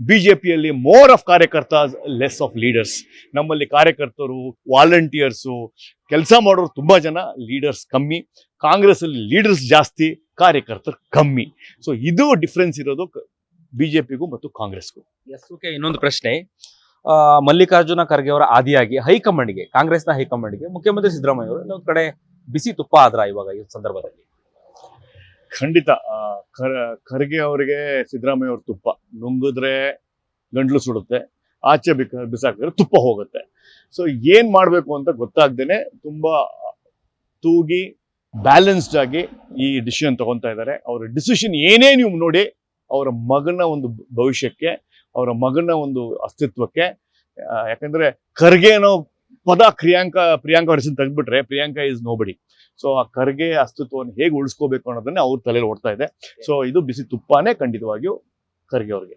B J ಪಿಯಲ್ಲಿ more of ಕಾರ್ಯಕರ್ತ less of leaders ನಮ್ಮಲ್ಲಿ ಕಾರ್ಯಕರ್ತರು ವಾಲಂಟಿಯರ್ಸು ಕೆಲಸ ಮಾಡೋರು ತುಂಬಾ ಜನ ಲೀಡರ್ಸ್ ಕಮ್ಮಿ. ಕಾಂಗ್ರೆಸ್ ಅಲ್ಲಿ ಲೀಡರ್ಸ್ ಜಾಸ್ತಿ, ಕಾರ್ಯಕರ್ತರು ಕಮ್ಮಿ. ಸೊ ಇದು ಡಿಫ್ರೆನ್ಸ್ ಇರೋದು ಬಿಜೆಪಿಗೂ ಮತ್ತು ಕಾಂಗ್ರೆಸ್ಗೂ. ಎಸ್ ಓಕೆ ಇನ್ನೊಂದು ಪ್ರಶ್ನೆ. ಮಲ್ಲಿಕಾರ್ಜುನ ಖರ್ಗೆ ಅವರ ಆದಿಯಾಗಿ ಹೈಕಮಾಂಡ್ಗೆ, ಕಾಂಗ್ರೆಸ್ನ ಹೈಕಮಾಂಡ್ಗೆ ಮುಖ್ಯಮಂತ್ರಿ ಸಿದ್ದರಾಮಯ್ಯ ಅವರು ಇನ್ನೊಂದು ಕಡೆ ಬಿಸಿ ತುಪ್ಪ ಆದ್ರ ಇವಾಗ ಈ ಸಂದರ್ಭದಲ್ಲಿ. ಖಂಡಿತ ಖರ್ಗೆ ಅವರಿಗೆ ಸಿದ್ದರಾಮಯ್ಯ ಅವ್ರ ತುಪ್ಪ. ನುಂಗಿದ್ರೆ ಗಂಟ್ಲು ಸುಡುತ್ತೆ, ಆಚೆ ಬಿಕ, ಬಿಸಾಕಿದ್ರೆ ತುಪ್ಪ ಹೋಗುತ್ತೆ. ಸೊ ಏನು ಮಾಡಬೇಕು ಅಂತ ಗೊತ್ತಾಗ್ದೇನೆ ತುಂಬಾ ತೂಗಿ ಬ್ಯಾಲೆನ್ಸ್ಡ್ ಆಗಿ ಈ ಡಿಸಿಷನ್ ತಗೊತಾ ಇದ್ದಾರೆ. ಅವರ ಡಿಸಿಷನ್ ಏನೇ ನೀವು ನೋಡಿ, ಅವರ ಮಗನ ಒಂದು ಭವಿಷ್ಯಕ್ಕೆ, ಅವರ ಮಗನ ಒಂದು ಅಸ್ತಿತ್ವಕ್ಕೆ ಯಾಕಂದ್ರೆ ಖರ್ಗೆ ಅನ್ನೋ ಪದ ಪ್ರಿಯಾಂಕಾ ಪ್ರಿಯಾಂಕಾ ಹೆಸರು ತೆಗೆದ್ಬಿಟ್ರೆ ಪ್ರಿಯಾಂಕಾ ಇಸ್ ನೋಬಡಿ ಸೊ ಆ ಕರ್ಗೆ ಅಸ್ತಿತ್ವವನ್ನು ಹೇಗೆ ಉಳಿಸ್ಕೋಬೇಕು ಅನ್ನೋದನ್ನೇ ಅವ್ರ ತಲೆಯಲ್ಲಿ ಓಡ್ತಾ ಇದೆ. ಸೊ ಇದು ಬಿಸಿ ತುಪ್ಪಾನೇ ಖಂಡಿತವಾಗಿಯೂ ಕರ್ಗೆ ಅವ್ರಿಗೆ.